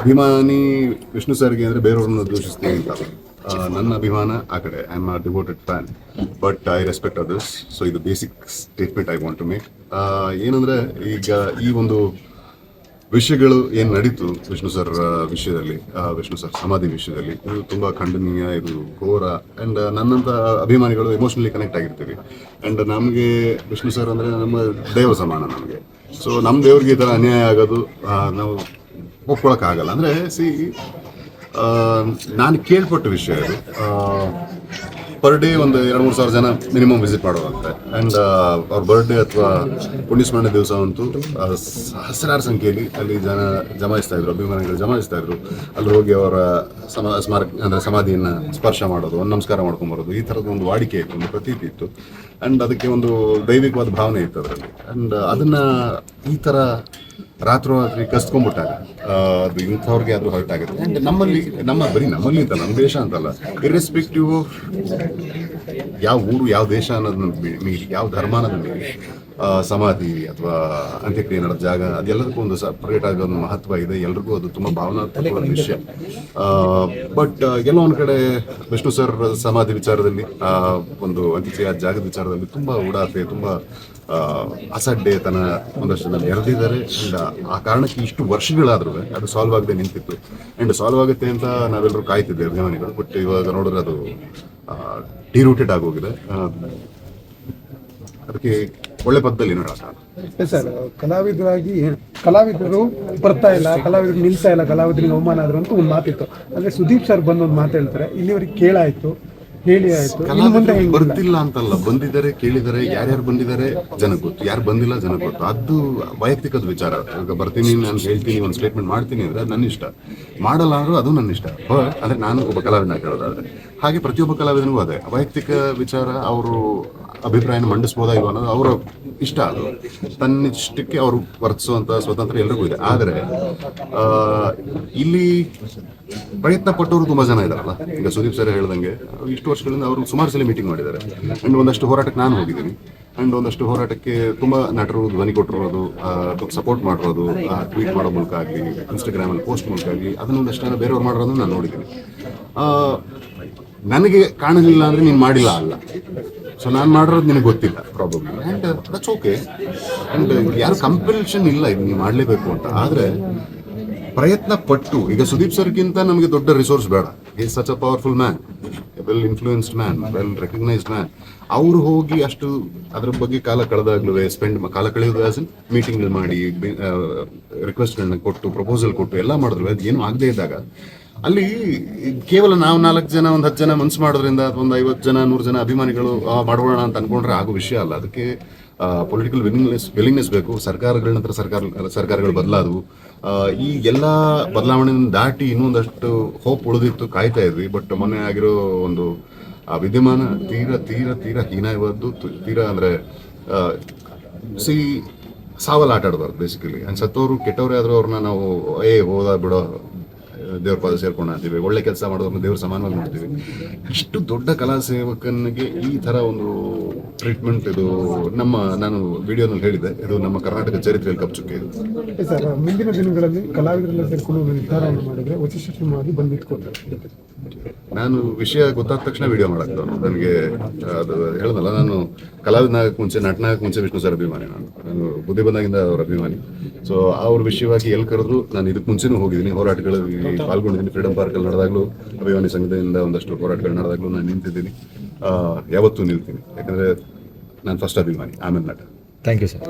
ಅಭಿಮಾನಿ ವಿಷ್ಣು ಸರ್ಗೆ ಅಂದರೆ ಬೇರೆಯವ್ರನ್ನ ದೂಷಿಸ್ತೀನಿ ಅಂತ. ನನ್ನ ಅಭಿಮಾನ ಆ ಕಡೆ. I am a devoted fan but I respect others so ಇದು basic statement I want to make ಏನಂದರೆ ಈಗ ಈ ಒಂದು ವಿಷಯಗಳು ಏನು ನಡೀತು ವಿಷ್ಣು ಸರ್ ವಿಷಯದಲ್ಲಿ ವಿಷ್ಣು ಸರ್ ಸಮಾಧಿ ವಿಷಯದಲ್ಲಿ? ಇದು ತುಂಬ ಖಂಡನೀಯ, ಇದು ಘೋರ ಆ್ಯಂಡ್ ನನ್ನಂಥ ಅಭಿಮಾನಿಗಳು ಎಮೋಷನಲಿ ಕನೆಕ್ಟ್ ಆಗಿರ್ತೀವಿ. ಆ್ಯಂಡ್ ನಮಗೆ ವಿಷ್ಣು ಸರ್ ಅಂದರೆ ನಮ್ಮ ದೇವ ಸಮಾನ ನಮಗೆ. ಸೊ ನಮ್ಮ ದೇವ್ರಿಗೆ ಈ ಥರ ಅನ್ಯಾಯ ಆಗೋದು ನಾವು ಒಪ್ಕೊಳಕ್ಕಾಗಲ್ಲ. ಅಂದರೆ ಸಿ ನಾನು ಕೇಳ್ಪಟ್ಟ ವಿಷಯ ಇದು. ಪರ್ ಡೇ ಒಂದು ಎರಡು ಮೂರು ಸಾವಿರ ಜನ ಮಿನಿಮಮ್ ವಿಸಿಟ್ ಮಾಡೋರಂತೆ ಆ್ಯಂಡ್ ಅವ್ರ ಬರ್ಡೇ ಅಥವಾ ಪುಣ್ಯಸ್ಮರಣೆ ದಿವಸ ಅಂತೂ ಸಹಸ್ರಾರು ಸಂಖ್ಯೆಯಲ್ಲಿ ಅಲ್ಲಿ ಜನ ಜಮಾಯಿಸ್ತಾ ಇದ್ರು, ಅಭಿಮಾನಿಗಳು ಜಮಾಯಿಸ್ತಾ ಇದ್ರು. ಅಲ್ಲಿ ಹೋಗಿ ಅವರ ಸಮ, ಸ್ಮಾರಕ, ಅಂದರೆ ಸಮಾಧಿಯನ್ನು ಸ್ಪರ್ಶ ಮಾಡೋದು, ಒಂದು ನಮಸ್ಕಾರ ಮಾಡ್ಕೊಂಬರೋದು ಈ ಥರದ ಒಂದು ವಾಡಿಕೆ ಇತ್ತು, ಒಂದು ಪ್ರತೀತಿ ಇತ್ತು. ಆ್ಯಂಡ್ ಅದಕ್ಕೆ ಒಂದು ದೈವಿಕವಾದ ಭಾವನೆ ಇತ್ತು ಅದರಲ್ಲಿ. ಆ್ಯಂಡ್ ಅದನ್ನು ಈ ಥರ ರಾತ್ರೋರಾತ್ರಿ ಕಸ್ಕೊಂಡ್ಬಿಟ್ಟಾಗ. ಅದು ಇಂಥವ್ರಿಗೆ ಅದು ಹರ್ಟ್ ಆಗುತ್ತೆ. ಆ್ಯಂಡ್ ನಮ್ಮಲ್ಲಿ, ನಮ್ಮ ಬರೀ ನಮ್ಮಲ್ಲಿ ಅಂತ, ನಮ್ಮ ದೇಶ ಅಂತಲ್ಲ ಇರ್ರೆಸ್ಪೆಕ್ಟಿವ್ ಆಫ್ ಯಾವ ಊರು, ಯಾವ ದೇಶ ಅನ್ನೋದನ್ನ ಯಾವ ಧರ್ಮ ಅನ್ನೋದನ್ನ ಸಮಾಧಿ ಅಥವಾ ಅಂತ್ಯಕ್ರಿಯೆ ನಡೆದ ಜಾಗ ಅದೆಲ್ಲದಕ್ಕೂ ಒಂದು ಸಪ್ರೇಟ್ ಆಗಿ ಒಂದು ಮಹತ್ವ ಇದೆ. ಎಲ್ರಿಗೂ ಅದು ತುಂಬ ಭಾವನಾತ್ಮಕವಾದ ವಿಷಯ. ಬಟ್ ಎಲ್ಲೋ ಒಂದು ಕಡೆ ವಿಷ್ಣು ಸರ್ ಸಮಾಧಿ ವಿಚಾರದಲ್ಲಿ ಆ, ಒಂದು ಅಂತ್ಯಕ್ರಿಯೆ ಜಾಗದ ವಿಚಾರದಲ್ಲಿ ತುಂಬ ಉಡಾಫೆ ತುಂಬ ಅಸಡ್ಡೆ ತನ ಒಂದಷ್ಟು ಜನ ಎರೆದಿದ್ದಾರೆ. ಅಂಡ್ ಆ ಕಾರಣಕ್ಕೆ ಇಷ್ಟು ವರ್ಷಗಳಾದ್ರೂ ಅದು ಸಾಲ್ವ್ ಆಗದೆ ನಿಂತಿತ್ತು. ಅಂಡ್ ಸಾಲ್ವ್ ಆಗುತ್ತೆ ಅಂತ ನಾವೆಲ್ಲರೂ ಕಾಯ್ತಿದ್ದೆ ಅಭಿಮಾನಿಗಳು. ಬಟ್ ಇವಾಗ ನೋಡಿದ್ರೆ ಅದು ಡಿರೂಟೆಡ್ ಆಗೋಗಿದೆ ಅದಕ್ಕೆ ಒಳ್ಳೆ ಪದದಲ್ಲಿ ಸರ್, ಕಲಾವಿದರಾಗಿ ಕಲಾವಿದರು ಬರ್ತಾ ಇಲ್ಲ, ಕಲಾವಿದರು ನಿಲ್ತಾ ಇಲ್ಲ, ಕಲಾವಿದರಿಗೆ ಅವಮಾನ ಆದ್ರು ಅಂತ ಒಂದು ಮಾತಿತ್ತು. ಅಂದ್ರೆ ಸುದೀಪ್ ಸರ್ ಬಂದು ಒಂದು ಮಾತು ಹೇಳ್ತಾರೆ, ಇಲ್ಲಿವರೆಗೆ ಕೇಳಾಯ್ತು. ಹೇಳಿ ಆಯ್ತು. ಮುಂದೆ ಬರ್ತಿಲ್ಲ ಅಂತಲ್ಲ. ಬಂದಿದ್ದಾರೆ ಕೇಳಿದ್ದಾರೆ ಯಾರ್ಯಾರು ಬಂದಿದ್ದಾರೆ ಜನ ಗೊತ್ತು. ಯಾರು ಬಂದಿಲ್ಲ ಜನ ಗೊತ್ತು. ಅದು ವೈಯಕ್ತಿಕದ ವಿಚಾರ. ಈಗ ಬರ್ತೀನಿ ನಾನು ಹೇಳ್ತೀನಿ ಒಂದು ಸ್ಟೇಟ್ಮೆಂಟ್ ಮಾಡ್ತೀನಿ ಅಂದ್ರೆ ಅದು ನನ್ನ ಇಷ್ಟ. ಮಾಡಲ್ಲ ಅಂದ್ರೂ ಅದು ನನ್ನ ಇಷ್ಟ. ಬಟ್ ಅಂದ್ರೆ ನಾನು ಒಬ್ಬ ಕಲಾವಿದನ ಕೇಳೋದಾದ್ರೆ. ಹಾಗೆ ಪ್ರತಿಯೊಬ್ಬ ಕಲಾವಿದನಿಗೂ ಅದೇ. ವೈಯಕ್ತಿಕ ವಿಚಾರ ಅವರು ಅಭಿಪ್ರಾಯನ ಮಂಡಿಸ್ಬೋದಾ ಇಲ್ವ ಅನ್ನೋದು ಅವರ ಇಷ್ಟ ಅದು. ತನ್ನಿಷ್ಟಕ್ಕೆ ಅವರು ವರ್ತಿಸುವಂತ ಸ್ವತಂತ್ರ ಎಲ್ರಿಗೂ ಇದೆ. ಆದರೆ ಆ, ಇಲ್ಲಿ ಪ್ರಯತ್ನ ಪಟ್ಟವರು ತುಂಬಾ ಜನ ಇದಾರಲ್ಲ. ಈಗ ಸುದೀಪ್ ಸರ್ ಹೇಳ್ದಂಗೆ ಇಷ್ಟು ವರ್ಷಗಳಿಂದ ಅವರು ಸುಮಾರು ಸಲ ಮೀಟಿಂಗ್ ಮಾಡಿದ್ದಾರೆ. ಅಂಡ್ ಒಂದಷ್ಟು ಹೋರಾಟಕ್ಕೆ ನಾನು ಹೋಗಿದ್ದೀನಿ. ಅಂಡ್ ಒಂದಷ್ಟು ಹೋರಾಟಕ್ಕೆ ತುಂಬಾ ನಟರು, ಧ್ವನಿ ಕೊಟ್ಟಿರೋದು ಸಪೋರ್ಟ್ ಮಾಡಿರೋದು ಟ್ವೀಟ್ ಮಾಡೋ ಮೂಲಕ ಆಗಲಿ ಇನ್ಸ್ಟಾಗ್ರಾಮ್ ಅಲ್ಲಿ ಪೋಸ್ಟ್ ಮೂಲಕ ಆಗಲಿ ಅದನ್ನ ಒಂದಷ್ಟು ಜನ ಬೇರೆಯವ್ರು ಮಾಡಿರೋದು ನಾನು ನೋಡಿದ್ದೀನಿ. ನನಗೆ ಕಾಣಲಿಲ್ಲ ಅಂದ್ರೆ ನೀನು ಮಾಡಿಲ್ಲ ಅಲ್ಲ. ಸೊ ನಾನು ಮಾಡಿರೋದು ನಿನಗೆ ಗೊತ್ತಿಲ್ಲ problem and that's okay and ಯಾರು ಕಂಪಲ್ಷನ್ ಇಲ್ಲ ಇದು ನೀವು ಮಾಡಲೇಬೇಕು ಅಂತ. ಆದರೆ ಪ್ರಯತ್ನ ಪಟ್ಟು ಈಗ ಸುದೀಪ್ ಸರ್ಗಿಂತ ನಮಗೆ ದೊಡ್ಡ ರಿಸೋರ್ಸ್ ಬೇಡ. Is such a powerful man well influenced man well recognised man ಅವರು ಹೋಗಿ ಅಷ್ಟು ಅದ್ರ ಬಗ್ಗೆ ಕಾಲ ಕಳೆದಾಗ್ಲೂ ಸ್ಪೆಂಡ್ ಕಾಲ ಕಳೆಯೋದು ಆಸ್ ಇನ್ ಮೀಟಿಂಗ್ ಮಾಡಿ ರಿಕ್ವೆಸ್ಟ್ಗಳನ್ನ ಕೊಟ್ಟು ಪ್ರಪೋಸಲ್ ಕೊಟ್ಟು ಎಲ್ಲ ಮಾಡಿದ್ರು ಅದು ಏನು ಆಗದೆ ಇದ್ದಾಗ ಅಲ್ಲಿ ಕೇವಲ ನಾವು ನಾಲ್ಕು ಜನ, ಒಂದು ಹತ್ತು ಜನ ಮನ್ಸು ಮಾಡೋದ್ರಿಂದ, ಒಂದು ಐವತ್ತು ಜನ, ನೂರು ಜನ ಅಭಿಮಾನಿಗಳು ಮಾಡೋಣ ಅಂತ ಅನ್ಕೊಂಡ್ರೆ ಆಗೋ ವಿಷಯ ಅಲ್ಲ. ಅದಕ್ಕೆ ಪೊಲಿಟಿಕಲ್ ವಿಲಿಂಗ್ನೆಸ್ ವಿಲಿಂಗ್ನೆಸ್ ಬೇಕು. ಸರ್ಕಾರಗಳ ನಂತರ ಸರ್ಕಾರ, ಸರ್ಕಾರಗಳು ಬದಲಾದವು. ಈ ಎಲ್ಲ ಬದಲಾವಣೆಯನ್ನು ದಾಟಿ ಇನ್ನೊಂದಷ್ಟು ಹೋಪ್ ಉಳಿದಿತ್ತು, ಕಾಯ್ತಾ ಇದ್ವಿ. ಬಟ್ ಮೊನ್ನೆ ಆಗಿರೋ ಒಂದು, ಆ, ವಿದ್ಯಮಾನ ತೀರ ತೀರ ತೀರ ಹೀನಾಯವಾದ್ದು ತೀರ ಅಂದರೆ ಸಿ ಸಾವಲ್ಲಿ ಆಟ ಆಡಬಾರ್ದು ಬೇಸಿಕಲಿ ಅಂಡ್ ಸತ್ತೋರು ಕೆಟ್ಟವರೇ ಆದರೂ ಅವ್ರನ್ನ ನಾವು, ಏ, ಹೋದ ಬಿಡೋ ದೇವ್ರ ಪಾದ ಸೇರ್ಕೊಂಡು ಅಂತೀವಿ ಒಳ್ಳೆ ಕೆಲಸ ಮಾಡೋದನ್ನ ದೇವ್ರ ಸಮಾನವಾಗಿ ನೋಡ್ತೀವಿ. ಅಷ್ಟು ದೊಡ್ಡ ಕಲಾ ಸೇವಕನಿಗೆ ಈ ತರ ಒಂದು ಟ್ರೀಟ್ಮೆಂಟ್ ಇದು ನಮ್ಮ ನಾನು ವಿಡಿಯೋನಲ್ಲಿ ಹೇಳಿದ್ದೆ. ಇದು ನಮ್ಮ ಕರ್ನಾಟಕ ಚರಿತ್ರೆಯಲ್ಲಿ ಕಪ್ಚುಕ್ಕೆ ಇದು. ಸರ್ ಮುಂದಿನ ದಿನಗಳಲ್ಲಿ ಕಲಾವಿದರೆಲ್ಲ ಸೇರ್ಕೊಂಡು ಒಂದು ನಿರ್ಧಾರವನ್ನು ಮಾಡಿದ್ರೆ ವಶಿಷ್ಠ ಬಂದು ನಾನು ವಿಷಯ ಗೊತ್ತಾದ ತಕ್ಷಣ ವಿಡಿಯೋ ಮಾಡಕ್ಕೆ ನನಗೆ ಅದು ಹೇಳ್ದಲ್ಲ ನಾನು ಕಲಾವಿದನಾಗಕ್ಕೆ ಮುಂಚೆ ನಟನಾಗಕ್ಕೆ ಮುಂಚೆ ವಿಷ್ಣು ಸರ್ ಅಭಿಮಾನಿ ನಾನು. ನಾನು ಬುದ್ಧಿ ಬಂದಾಗಿಂದ ಅವ್ರ ಅಭಿಮಾನಿ. ಸೊ ಅವ್ರ ವಿಷಯವಾಗಿ ಎಲ್ಲಿ ಕರೆದ್ರು ನಾನು ಇದಕ್ಕೆ ಮುಂಚೆನೂ ಹೋಗಿದ್ದೀನಿ. ಹೋರಾಟಗಳಲ್ಲಿ ಪಾಲ್ಗೊಂಡಿದ್ದೀನಿ ಫ್ರೀಡಮ್ ಪಾರ್ಕಲ್ಲಿ ನಡೆದಾಗಲೂ ಅಭಿಮಾನಿ ಸಂಘದಿಂದ ಒಂದಷ್ಟು ಹೋರಾಟಗಳು ನಡೆದಾಗಲೂ ನಾನು ನಿಂತಿದ್ದೀನಿ. ಆ, ಯಾವತ್ತೂ ನಿಲ್ತೀನಿ. ಯಾಕಂದರೆ ನಾನು ಫಸ್ಟ್ ಅಭಿಮಾನಿ ಆಮೇಲೆ ನಟ. Thank you sir